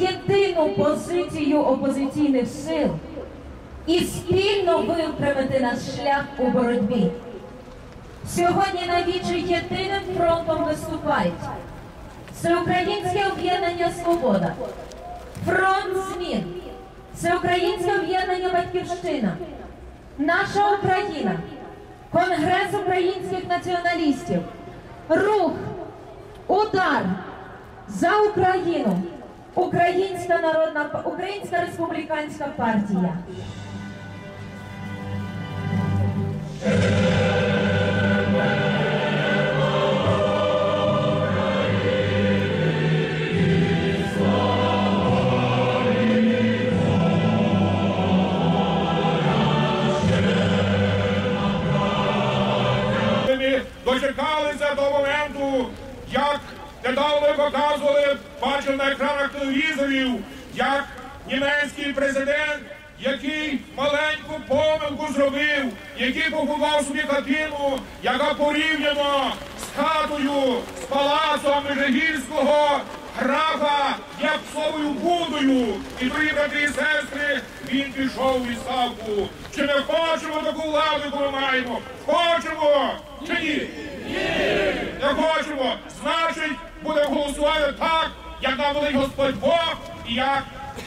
єдину позицію опозиційних сил і спільно виправити наш шлях у боротьбі. Сьогодні навічі єдиним фронтом виступають Всеукраїнське об'єднання Свобода, Фронт змін, Всеукраїнське об'єднання Батьківщина, Наша Україна, Конгрес українських націоналістів, Рух, Удар за Україну, Українська народна Українська республіканська партія. Дочекалися до моменту, як недавно показували, бачив на екранах телевізорів, як німецький президент, який маленьку помилку зробив, який побудував собі хатину, яка порівняно з хатою, з палацом Межигірського графа Япсовою Будою. І дорогі брати і сестри, він пішов у відставку. Чи ми хочемо таку владу, яку ми маємо? Хочемо чи ні? Не хочемо. Значить, будемо голосувати так, як нам велить Господь Бог, і як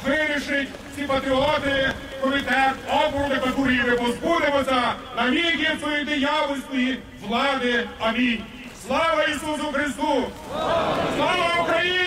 вирішить ці патріоти, комітет оборони. Ми позбудемося на віки цієї диявольської влади. Амінь. Слава Ісусу Христу! Слава Україні!